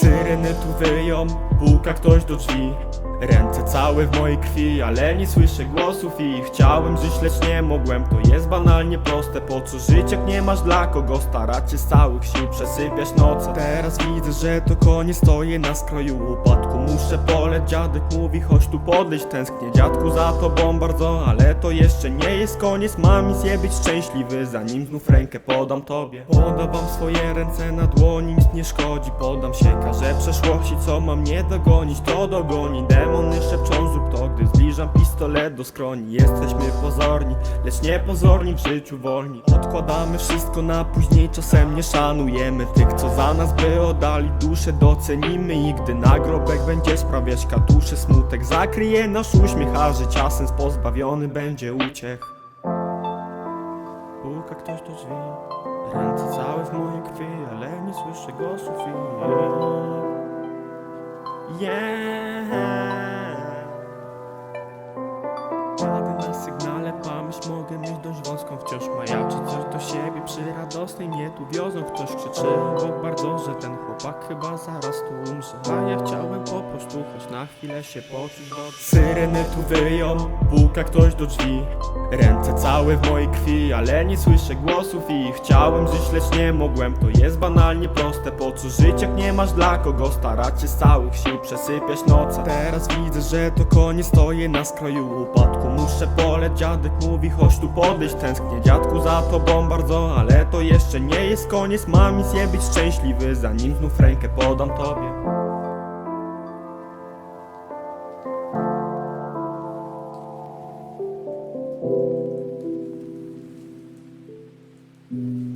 Syreny tu wyją, puka ktoś do drzwi Ręce całe w mojej krwi, ale nie słyszę głosów i chciałem żyć, lecz nie mogłem. To jest banalnie proste, po co żyć jak nie masz dla kogo? Starać się z całych sił, przesypiać noce Teraz widzę, że to koniec, stoję na skroju upadku. Muszę poleć, dziadek mówi, chodź tu podejść. Tęsknię dziadku za tobą bardzo, ale to jeszcze nie jest koniec. Mam misję być szczęśliwy, zanim znów rękę podam tobie. Podam wam swoje ręce na dłoni, nic nie szkodzi. Podam się karze przeszłości, co mam nie dogonić To dogoni, demony szepczą zrób to Gdy zbliżam pistolet do skroni. Jesteśmy pozorni, lecz niepozorni w życiu wolni. Odkładamy wszystko na później, czasem nie szanujemy Tych, co za nas by oddali duszę. Docenimy i gdy nagrobek będzie sprawiać katusze Smutek zakryje nasz uśmiech, a życia sens pozbawiony będzie uciech. Puka ktoś do drzwi Ręce całe w mojej krwi, ale nie słyszę głosów i... Yeah Przy radosnej mnie tu wiozą, ktoś krzyczy? Obok bardzo, że ten chłopak chyba zaraz tu umrze. A ja chciałem po prostu choć na chwilę się poczuć dobrze. Syreny tu wyją, puka ktoś do drzwi. Ręce całe w mojej krwi, ale nie słyszę głosów i chciałem żyć, lecz nie mogłem. To jest banalnie proste, po co żyć jak nie masz dla kogo? Starać się z całych sił, przesypiać noce. Teraz widzę, że to koniec, stoję na skroju. Upadku Muszę stole dziadek mówi chodź tu podejść Tęsknię dziadku za tobą bardzo Ale to jeszcze nie jest koniec Mam nic nie być szczęśliwy Zanim znów rękę podam tobie. thank